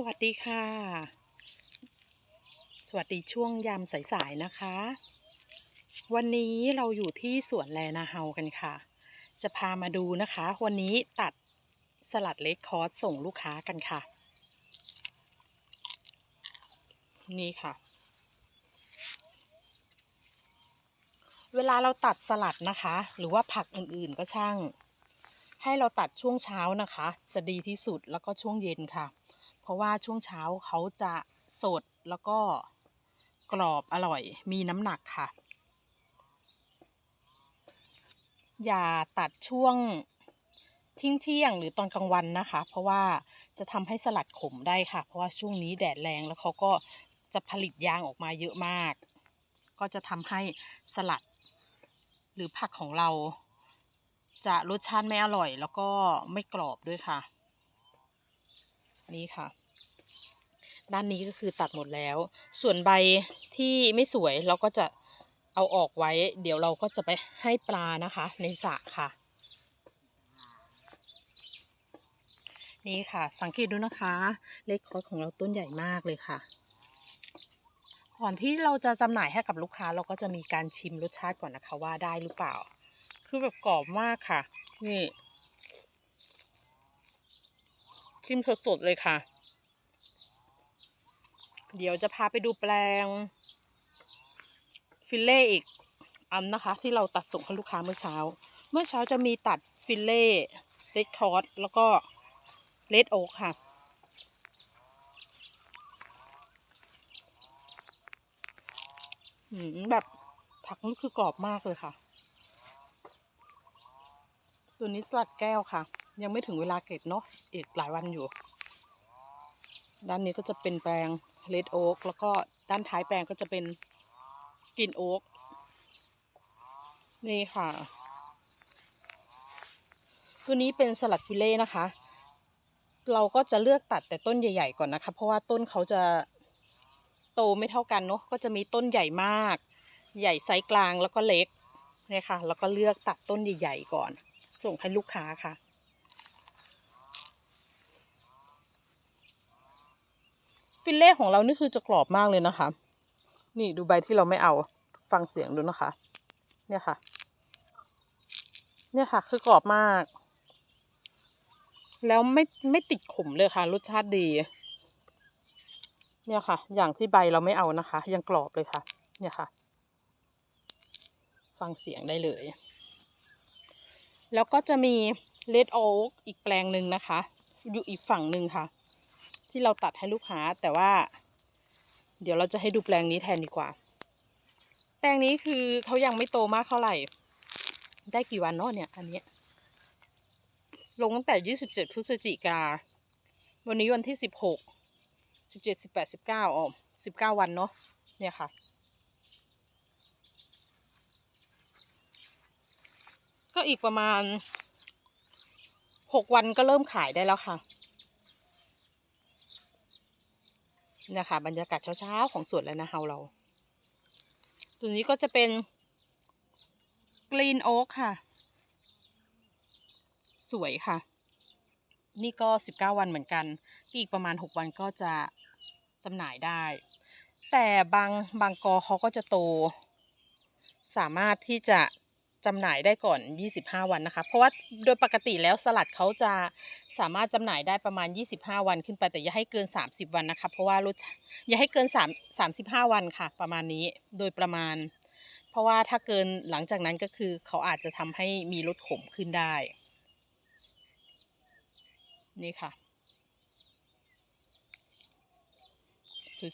สวัสดีค่ะ สวัสดีช่วงยามสายๆนะคะ วันนี้เราอยู่ที่สวนแลนาเฮากันค่ะ จะพามาดูนะคะ วันนี้ตัดสลัดเลดคอร์สส่งลูกค้ากันค่ะ นี่ค่ะ เวลาเราตัดสลัดนะคะ หรือว่าผักอื่นๆก็ช่าง ให้เราตัดช่วงเช้านะคะ จะดีที่สุดแล้วก็ช่วงเย็นค่ะ ราะว่าช่วงเช้าเขาจะสดแล้วก็กรอบอร่อย มีน้ำหนักค่ะ อย่าตัดช่วงทิ้งเที่ยงหรือตอนกลางวันนะคะ เพราะว่าจะทำให้สลัดขมได้ค่ะ เพราะว่าช่วงนี้แดดแรงแล้วเขาก็จะผลิตยางออกมาเยอะมาก ก็จะทำให้สลัด หรือผักของเรา จะรสชาติไม่อร่อย แล้วก็ไม่กรอบด้วยค่ะ นี่ค่ะ ด้านนี้ก็คือตัดหมดแล้ว ส่วนใบที่ไม่สวยเราก็จะเอาออกไว้ เดี๋ยวเราก็จะไปให้ปลานะคะ ในสระค่ะ นี่ค่ะ สังเกตดูนะคะ เล็กคอสของเราต้นใหญ่มากเลยค่ะก่อนที่เราจะจำหน่ายให้กับลูกค้าเราก็จะมีการชิมรสชาติก่อนนะคะว่าได้หรือเปล่า คือแบบกรอบมากค่ะ นี่ชิมสดๆเลยค่ะ เดี๋ยวจะพาไปดูแปลง ฟิลเล่อีกอันนะคะ ที่เราตัดส่งให้ลูกค้าเมื่อเช้า เมื่อเช้าจะมีตัดฟิลเล่เลดคอร์สแล้วก็เลดโอ๊กค่ะหืมแบบผักนี่คือกรอบมากเลยค่ะ ตัวนี้สลัดแก้วค่ะ ยังไม่ถึงเวลาเก็บเนาะอีกหลายวันอยู่ ด้านนี้ก็จะเป็นแปลงเลดโอ๊กแล้วก็ด้านท้ายแปลงก็จะเป็นกรีนโอ๊กนี่ค่ะ ตัวนี้เป็นสลัดฟิเล่นะคะ เราก็จะเลือกตัดแต่ต้นใหญ่ๆก่อนนะคะ เพราะว่าต้นเขาจะโตไม่เท่ากันเนาะก็จะมีต้นใหญ่มาก ใหญ่ไซส์กลางแล้วก็เล็กนี่ค่ะ แล้วก็เลือกตัดต้นใหญ่ๆก่อน ส่งให้ลูกค้าค่ะ ฟิลเล่ของเรานี่คือจะกรอบมากเลยนะคะ นี่ดูใบที่เราไม่เอาฟังเสียงดูนะคะ เนี่ยค่ะ เนี่ยค่ะ คือกรอบมาก แล้วไม่ไม่ติดขมเลยค่ะ รสชาติดี เนี่ยค่ะ อย่างที่ใบเราไม่เอานะคะ ยังกรอบเลยค่ะ เนี่ยค่ะ ฟังเสียงได้เลย แล้วก็จะมีเลดโอ๊กอีกแปลงหนึ่งนะคะ อยู่อีกฝั่งหนึ่งค่ะ ที่เราตัดให้ลูกค้า แต่ว่า เดี๋ยวเราจะให้ดูแปลงนี้แทนดีกว่า แปลงนี้คือเขายังไม่โตมากเท่าไหร่ ได้กี่วันเนาะเนี่ยอันเนี้ยลงตั้งแต่ยี่สิบเจ็ดพฤศจิกา วันนี้วันที่สิบหกสิบเจ็ดสิบแปดสิบเก้าอ๋อสิบเก้าวันเนาะ เนี่ยค่ะ ก็อีกประมาณหกวันก็เริ่มขายได้แล้วค่ะ เนี่ค่ะ บรรยากาศเช้าๆของสวนแล้วนะเฮาเรา ตัวนี้ก็จะเป็นกรีนโอ๊กค่ะ สวยค่ะ นี่ก็สิบเก้าวันเหมือนกัน อีกประมาณหกวันก็จะจำหน่ายได้ แต่บางบางกอเขาก็จะโต สามารถที่จะ จำหน่ายได้ก่อน 25 วันนะคะ เพราะว่าโดยปกติแล้วสลัดเขาจะสามารถจำหน่ายได้ประมาณ 25 วันขึ้นไปแต่อย่าให้เกิน 30 วันนะคะ เพราะว่ารสชอย่าให้เกิน3 35 วันค่ะ ประมาณนี้โดยประมาณ เพราะว่าถ้าเกินหลังจากนั้นก็คือเขาอาจจะทำให้มีรสขมขึ้นได้ นี่ค่ะ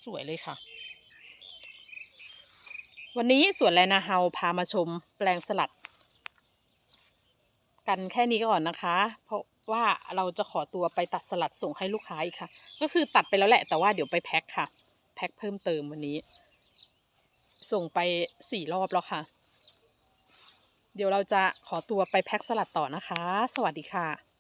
สวยๆเลยค่ะ วันนี้สวนแลนาเฮาพามาชมแปลงสลัด กันแค่นี้ก่อนนะคะ เพราะว่าเราจะขอตัวไปตัดสลัดส่งให้ลูกค้าอีกค่ะ ก็คือตัดไปแล้วแหละแต่ว่าเดี๋ยวไปแพ็คค่ะ แพ็คเพิ่มเติมวันนี้ ส่งไปสี่รอบแล้วค่ะ เดี๋ยวเราจะขอตัวไปแพ็คสลัดต่อนะคะ สวัสดีค่ะ